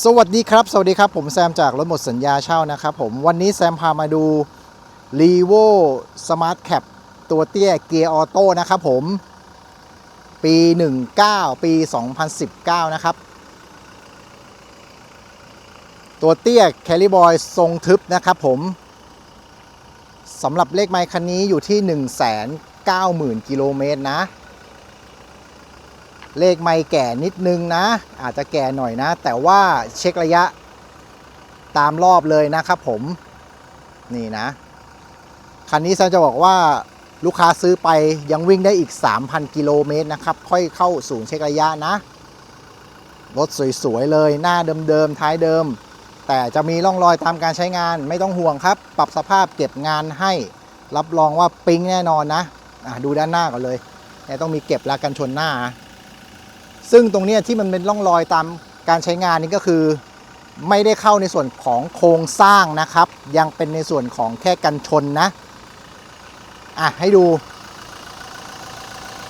สวัสดีครับ สวัสดีครับ ผมแซมจากรถหมดสัญญาเช่านะครับผมวันนี้แซมพามาดู r e v o Smart Cap ตัวเตี้ยเกียร์ออโต้นะครับผมปี 19 ปี 2019 นะครับ ตัวเตี้ยแคลิบอยทรงทึบนะครับผมสำหรับเลขไมค์คันนี้อยู่ที่ 190,000 กิโลเมตรนะ เลขไม่แก่นิดนึงนะ อาจจะแก่หน่อยนะ แต่ว่าเช็คระยะตามรอบเลยนะครับผมนี่นะ คันนี้ฉันจะบอกว่าลูกค้าซื้อไปยังวิ่งได้อีก 3,000 กิโลเมตรนะครับ ค่อยเข้าศูนย์เช็คระยะนะ รถสวยๆเลยหน้าเดิมๆ ท้ายเดิม แต่จะมีร่องรอยตามการใช้งานไม่ต้องห่วงครับ ปรับสภาพเก็บงานให้ รับรองว่าปิ๊งแน่นอนนะะดูด้านหน้าก่อนเลยเนี่ยต้องมีเก็บลากันชนหน้า ซึ่งตรงนี้ที่มันเป็นร่องรอยตามการใช้งานนี่ก็คือไม่ได้เข้าในส่วนของโครงสร้างนะครับ ยังเป็นในส่วนของแค่กันชนนะ อะ ให้ดู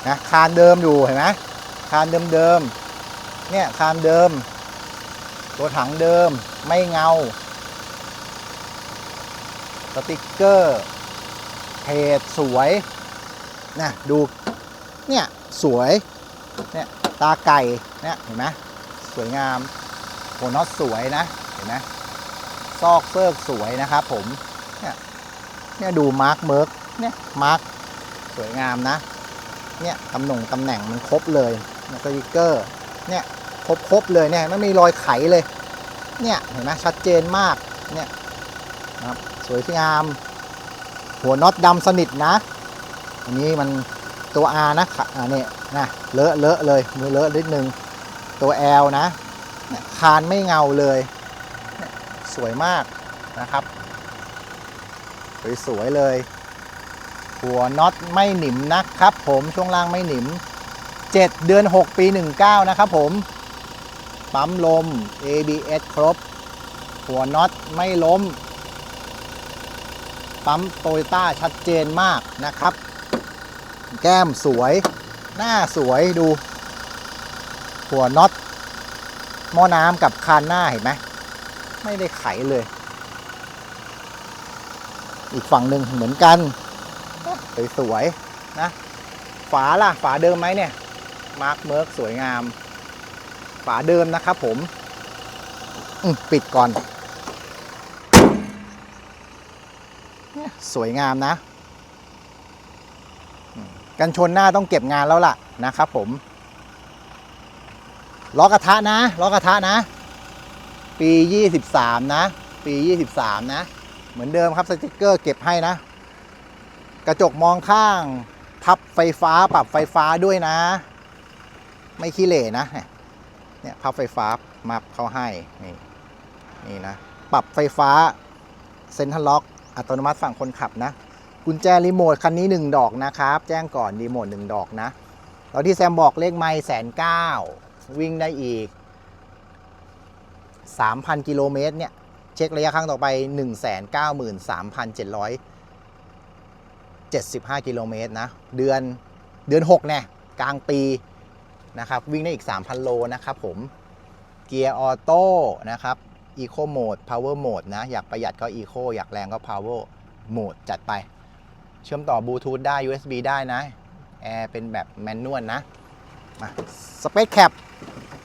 นะคานเดิมอยู่เห็นไหมคานเดิมๆเนี่ยคานเดิม ตัวถังเดิมไม่เงา สติกเกอร์เพจสวยนะดูเนี่ยสวยเนี่ย ตาไก่เนี่ยเห็นไหมสวยงามหัวน็อตสวยนะเห็นไหมซอกเซิกสวยนะครับผมเนี่ยเนี่ยดูมาร์กเมิร์กเนี่ยมาร์กสวยงามนะเนี่ยตำแหน่งตำแหน่งมันครบเลยสติกเกอร์เนี่ยครบครบเลยเนี่ยไม่มีรอยไขเลยเนี่ยเห็นไหมชัดเจนมากเนี่ยนะครับสวยงาม หัวน็อตดำสนิทนะ อันนี้มันตัว R นะขะอ่าเนี่ย นะเลอะเลอะเลยมือเลอะนิดนึงตัว L นะเนี่ยคานไม่เงาเลยเนี่ยสวยมากนะครับสวยๆเลย หัวน็อตไม่หนิมนะครับผมช่วงล่างไม่หนิม 7 เดือน 6 ปี 19 นะครับผม ปั๊มลม ABS ครบ หัวน็อตไม่ล้ม ปั๊มโตโยต้าชัดเจนมากนะครับ แก้มสวย หน้าสวยดู หัวน็อตหม้อน้ำกับคานหน้าเห็นไหมไม่ได้ไขเลย อีกฝั่งหนึ่งเหมือนกันสวยๆนะ ฝาล่ะ ฝาเดิมไหมเนี่ย มาร์คเมิร์กสวยงาม ฝาเดิมนะครับผมมปิดก่อน สวยงามนะ กันชนหน้าต้องเก็บงานแล้วล่ะนะครับผมล้อกระทะนะล้อกระทะนะ ปี 23 นะ ปี 23 นะ เหมือนเดิมครับสติกเกอร์เก็บให้นะ กระจกมองข้างพับไฟฟ้าปรับไฟฟ้าด้วยนะ ไม่ขี้เหร่นะเนี่ยพับไฟฟ้ามาเข้าให้นี่นี่นะ ปรับไฟฟ้าเซ็นทรัลล็อกอัตโนมัติฝั่งคนขับนะ กุญแจรีโมทคันนี้ 1 ดอกนะครับ แจ้งก่อนรีโมท1ดอกนะแล้วที่แซมบอกเลขไม่แสนเก้าวิ่งได้อีก 3,000 กิโลเมตรเนี่ยเช็คระยะครั้งต่อไป 193,775 กิโลเมตรนะ เดือนเดือน6เนี่ยกลางปีนะครับ วิ่งได้อีก 3,000 โลนะครับผม เกียร์ออโต้นะครับ Eco Mode Power Mode นะ อยากประหยัดก็ Eco อยากแรงก็ Power Mode จัดไป เชื่อมต่อบลูทูธได้ USB ได้นะ แอร์เป็นแบบแมนนวลนะ มาสเปซแคป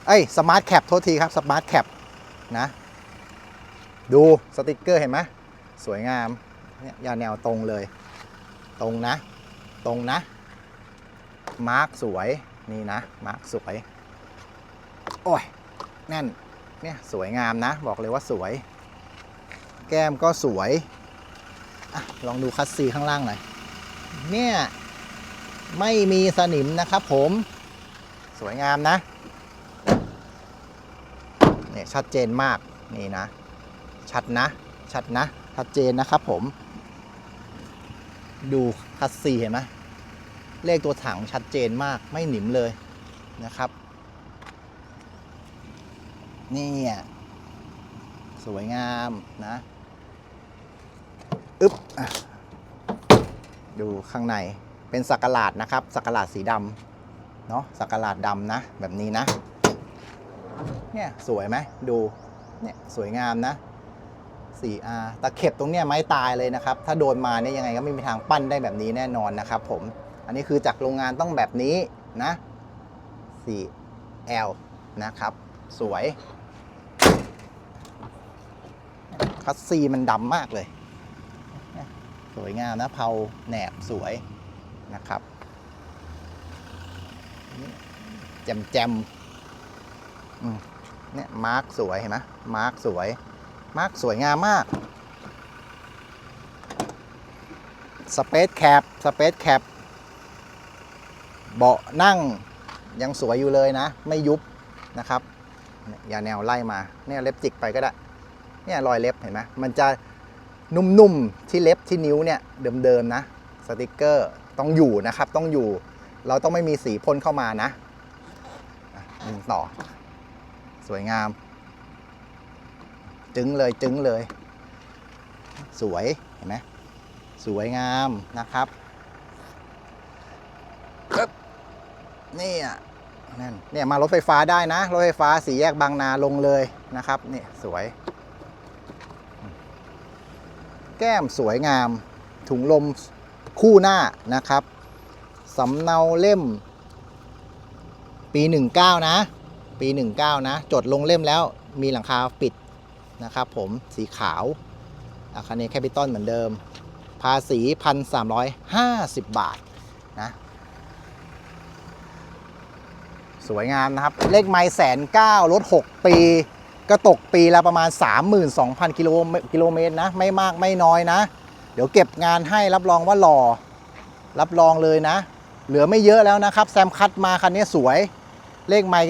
เอ้ยสมาร์ทแคปโทษทีครับสมาร์ทแคปนะ ดูสติกเกอร์เห็นไหมสวยงามเนี่ยยาแนวตรงเลย ตรงนะ ตรงนะ มาร์กสวยนี่นะ มาร์กสวย โอ้ยแน่นเนี่ยสวยงามนะ บอกเลยว่าสวย แก้มก็สวย อะลองดูคัสซีข้างล่างหน่อยเนี่ยไม่มีสนิมนะครับผมสวยงามนะเนี่ยชัดเจนมากนี่นะ ชัดนะ ชัดนะ ชัดเจนนะครับผม ดูคัสซีเห็นไหมเลขตัวถังชัดเจนมากไม่หนิมเลยนะครับนี่อะสวยงามนะ อึ๊บดูข้างในเป็นสักหลาดนะครับ สักหลาดสีดำเนาะสักหลาดดำนะ แบบนี้นะ เนี่ยสวยไหมดูเนี่ยสวยงามนะ 4R ตะเข็บตรงเนี้ยไม้ตายเลยนะครับ ถ้าโดนมาเนี่ยยังไงก็ไม่มีทางปั้นได้แบบนี้แน่นอนนะครับผม อันนี้คือจากโรงงานต้องแบบนี้นะ 4L นะครับ สวย คัสซีมันดำมากเลย วยงามนะเผาแหนบสวยนะครับแจมแจมเนี่ยมาร์กสวยเห็นไหมมาร์กสวย มาร์กสวยงามมากสเปซแคปสเปซแคปเบาะนั่งยังสวยอยู่เลยนะ ไม่ยุบนะครับ อย่าแนวไล่มาเนี่ยเล็บจิกไปก็ได้ เนี่ยรอยเล็บเห็นไหมมันจะ นุ่มๆ ที่เล็บที่นิ้วเนี่ยเดิมๆนะสติกเกอร์ต้องอยู่นะครับ ต้องอยู่ เราต้องไม่มีสีพ่นเข้ามานะดึงต่อ สวยงาม จึงเลยจึงเลย สวยเห็นไหมสวยงามนะครับปึ๊บนี่อะนั่นเนี่ยมารถไฟฟ้าได้นะ รถไฟฟ้าสีแยกบางนาลงเลยนะครับเนี่ยสวย แก้มสวยงาม ถุงลมคู่หน้านะครับสำเนาเล่ม ปี 19 นะ ปี 19 นะ จดลงเล่มแล้วมีหลังคาปิดนะครับผมสีขาวอาคาเนแคปิตอลเหมือนเดิม ภาษี 1,350 บาทนะสวยงามนะครับ เลขไมล์แสนเก้ารถ 6 ปี ก็ตกปีละประมาณ 32,000กิโลกิโลเมตรนะ ไม่มากไม่น้อยนะ เดี๋ยวเก็บงานให้รับรองว่าหล่อ รับรองเลยนะ เหลือไม่เยอะแล้วนะครับ แซมคัดมาคันนี้สวย เลขไม่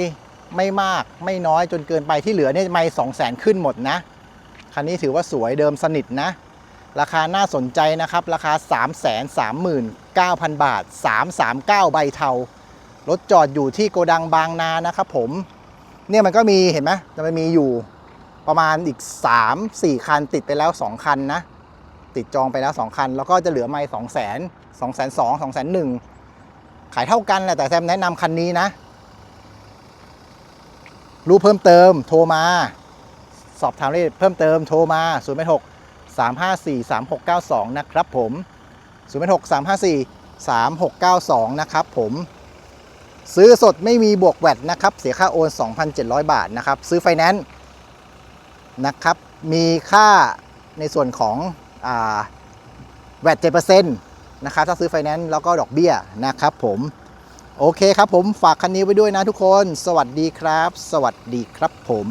ไม่มากไม่น้อยจนเกินไปที่เหลือเนี่ยไม่สองแสนขึ้นหมดนะ คันนี้ถือว่าสวยเดิมสนิทนะ ราคาน่าสนใจนะครับ ราคา 3 3 9 0 0 0 บาท 339 ใบเทารถจอดอยู่ที่โกดังบางนานะครับผม เนี่ยมันก็มีเห็นไหมแต่มันมีอยู่ประมาณอีก 3 4 คันติดไปแล้ว 2 คันนะ ติดจองไปแล้ว 2 คัน แล้วก็จะเหลือไม่2 0 0 0 0 2 2 0 0 0 2 0 0 0ขายเท่ากันแหละแต่แซมแนะนำคันนี้นะ รู้เพิ่มเติมโทรมา สอบถามรายละเอียดเพิ่มเติมโทรมา0 8 6 3 5 4 3 6 9 2 นะครับผม0 8 6 3 5 4 3 6 9 2 นะครับผม ซื้อสดไม่มีบวกแวดนะครับ เสียค่าโอน 2,700 บาทนะครับ ซื้อไฟแนนซ์นะครับ มีค่าในส่วนของแวดเจ็ดเปอร์เซ็นะครับ ถ้าซื้อไฟแนนซ์แล้วก็ดอกเบี้ยนะครับผม โอเคครับผมฝากคันนี้ไว้ด้วยนะทุกคน สวัสดีครับ สวัสดีครับผม